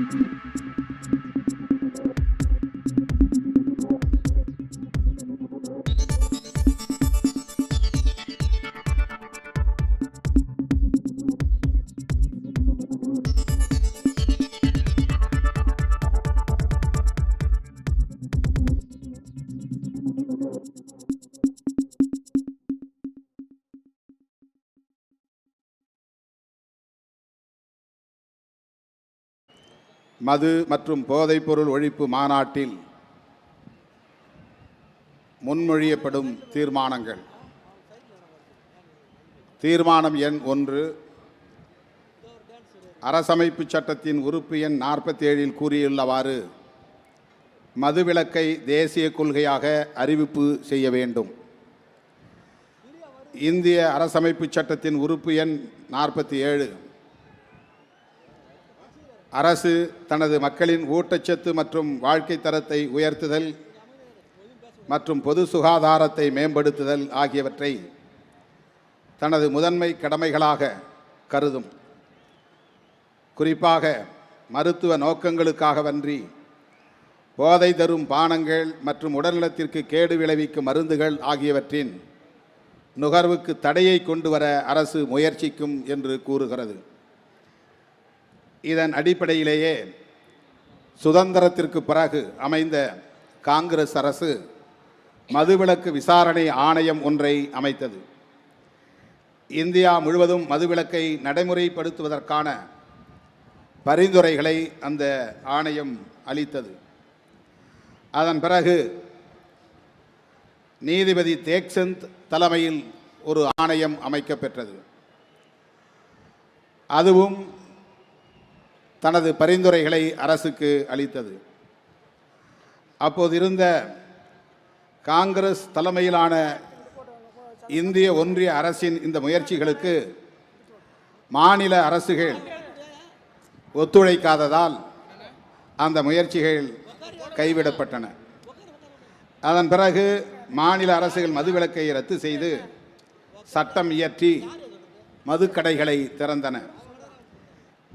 Mm-hmm. மது மற்றும் போதைப்பொருள் ஒழிப்பு மாநாட்டில் முன்மொழியப்படும் தீர்மானங்கள். தீர்மானம் எண் ஒன்று. அரசமைப்பு சட்டத்தின் உறுப்பு எண் நாற்பத்தி ஏழில் கூறியுள்ளவாறு மதுவிலக்கை தேசிய கொள்கையாக அறிவிப்பு செய்ய வேண்டும். இந்திய அரசமைப்பு சட்டத்தின் உறுப்பு எண் நாற்பத்தி ஏழு அரசு தனது மக்களின் ஊட்டச்சத்து மற்றும் வாழ்க்கை தரத்தை உயர்த்துதல் மற்றும் பொது சுகாதாரத்தை மேம்படுத்துதல் ஆகியவற்றை தனது முதன்மை கடமைகளாக கருதும். குறிப்பாக மருத்துவ நோக்கங்களுக்காகவன்றி போதை தரும் பானங்கள் மற்றும் உடல்நலத்திற்கு கேடு விளைவிக்கும் மருந்துகள் ஆகியவற்றின் நுகர்வுக்கு தடையை கொண்டு வர அரசு முயற்சிக்கும் என்று கூறுகிறது. இதன் அடிப்படையிலேயே சுதந்திரத்திற்கு பிறகு அமைந்த காங்கிரஸ் அரசு மதுவிலக்கு விசாரணை ஆணையம் ஒன்றை அமைத்தது. இந்தியா முழுவதும் மதுவிலக்கை நடைமுறைப்படுத்துவதற்கான பரிந்துரைகளை அந்த ஆணையம் அளித்தது. அதன் பிறகு நீதிபதி தேக்சந்த் தலைமையில் ஒரு ஆணையம் அமைக்கப்பெற்றது. அதுவும் தனது பரிந்துரைகளை அரசுக்கு அளித்தது. அப்போது இருந்த காங்கிரஸ் தலைமையிலான இந்திய ஒன்றிய அரசின் இந்த முயற்சிகளுக்கு மாநில அரசுகள் ஒத்துழைக்காததால் அந்த முயற்சிகள் கைவிடப்பட்டன. அதன் பிறகு மாநில அரசுகள் மதுவிலக்கை ரத்து செய்து சட்டம் இயற்றி மதுக்கடைகளை திறந்தன.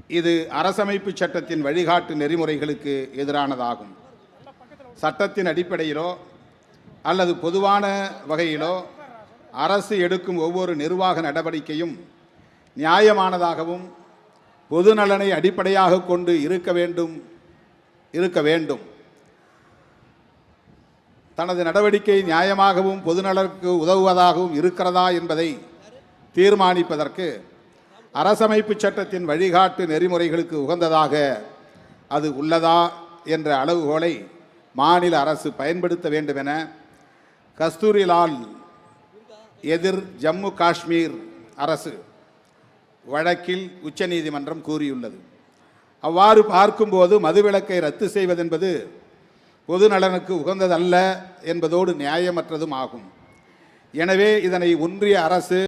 இது அரசமைப்பு சட்டத்தின் வழிகாட்டு நெறிமுறைகளுக்கு எதிரானதாகும். சட்டத்தின் அடிப்படையிலோ அல்லது பொதுவான வகையிலோ அரசு எடுக்கும் ஒவ்வொரு நிர்வாக நடவடிக்கையும் நியாயமானதாகவும் பொது நலனை அடிப்படையாக கொண்டு இருக்க வேண்டும் இருக்க வேண்டும். தனது நடவடிக்கை நியாயமாகவும் பொதுநலனுக்கு உதவுவதாகவும் இருக்கிறதா என்பதை தீர்மானிப்பதற்கு அரசமைப்பு சட்டத்தின் வழிகாட்டு நெறிமுறைகளுக்கு உகந்ததாக அது உள்ளதா என்ற அளவுகோலை மாநில அரசு பயன்படுத்த வேண்டும் என கஸ்தூரிலால் எதிர் ஜம்மு காஷ்மீர் அரசு வழக்கில் உச்சநீதிமன்றம் கூறியுள்ளது. அவ்வாறு பார்க்கும்போது மதுவிலக்கை ரத்து செய்வதென்பது பொது நலனுக்கு உகந்ததல்ல என்பதோடு நியாயமற்றதும் ஆகும். எனவே இதனை ஒன்றிய அரசு